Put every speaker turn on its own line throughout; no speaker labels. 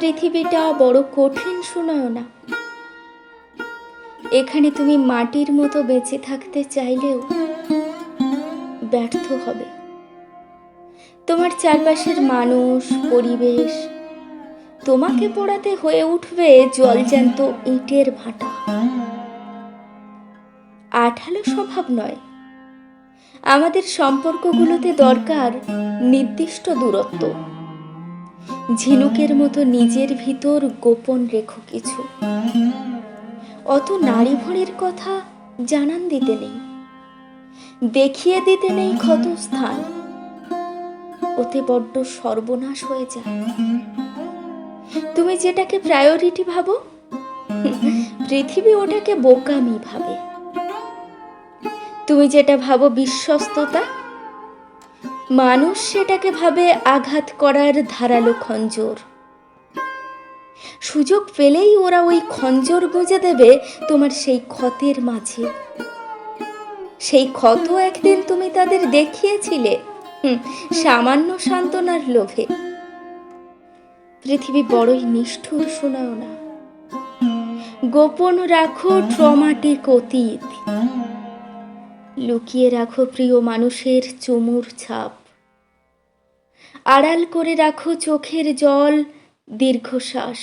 পৃথিবীটা বড় কঠিন শোনায় না এখানে তুমি মাটির মতো বেঁচে থাকতে চাইলেও ব্যর্থ হবে। তোমার চারপাশের মানুষ, পরিবেশ, তোমাকে পড়াতে হয়ে উঠবে জলজ্যান্ত ইটের ভাটা। আঠালো স্বভাব নয়। আমাদের সম্পর্কগুলোতে দরকার নির্দিষ্ট দূরত্ব। ঝিনুকের মতো নিজের ভিতর গোপন রেখো কিছু। অত নারী ভরির কথা জানান দিতে নেই। দেখিয়ে দিতে নেই ক্ষত স্থান। ওতে বড্ড সর্বনাশ হয়ে যায়। তুমি যেটাকে প্রায়োরিটি ভাবো, পৃথিবী ওটাকে বোকামি ভাবে। তুমি যেটা ভাবো বিশ্বস্ততা মানুষ সেটাকে ভাবে আঘাত করার ধারালো খঞ্জর। সুযোগ পেলেই ওরা ওই খঞ্জর গুঁজে দেবে তোমার সেই ক্ষতের মাঝে। সেই ক্ষত একদিন তুমি তাদের দেখিয়েছিলে। সামান্য সান্ত্বনার লোভে। পৃথিবী বড়ই নিষ্ঠুর, শোনাও না। গোপন রাখো ট্রমাটিক অতীত। লুকিয়ে রাখো প্রিয় মানুষের চুমুর ছাপ। আড়াল করে রাখো চোখের জল দীর্ঘশ্বাস।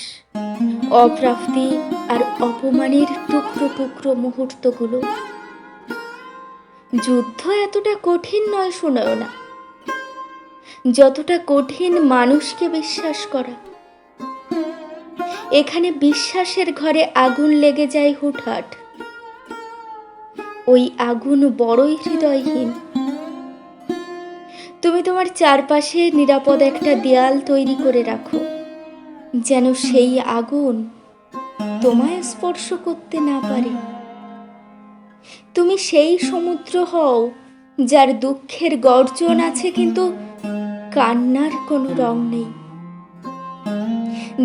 অপ্রাপ্তি আর অপমানের টুকরো টুকরো মুহূর্তগুলো। যুদ্ধ এতটা কঠিন নয়, শোনাও না। যতটা কঠিন মানুষকে বিশ্বাস করা। এখানে বিশ্বাসের ঘরে আগুন লেগে যায় হুটহাট। ওই আগুন বড়ই হৃদয়হীন। তুমি তোমার চারপাশে নিরাপদ একটা দেয়াল তৈরি করে রাখো, যেন সেই আগুন তোমায় স্পর্শ করতে না পারে। তুমি সেই সমুদ্র হও, যার দুঃখের গর্জন আছে কিন্তু কান্নার কোনো রং নেই।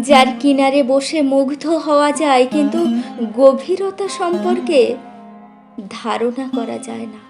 যার কিনারে বসে মুগ্ধ হওয়া যায় কিন্তু গভীরতা সম্পর্কে ধারণা করা যায় না।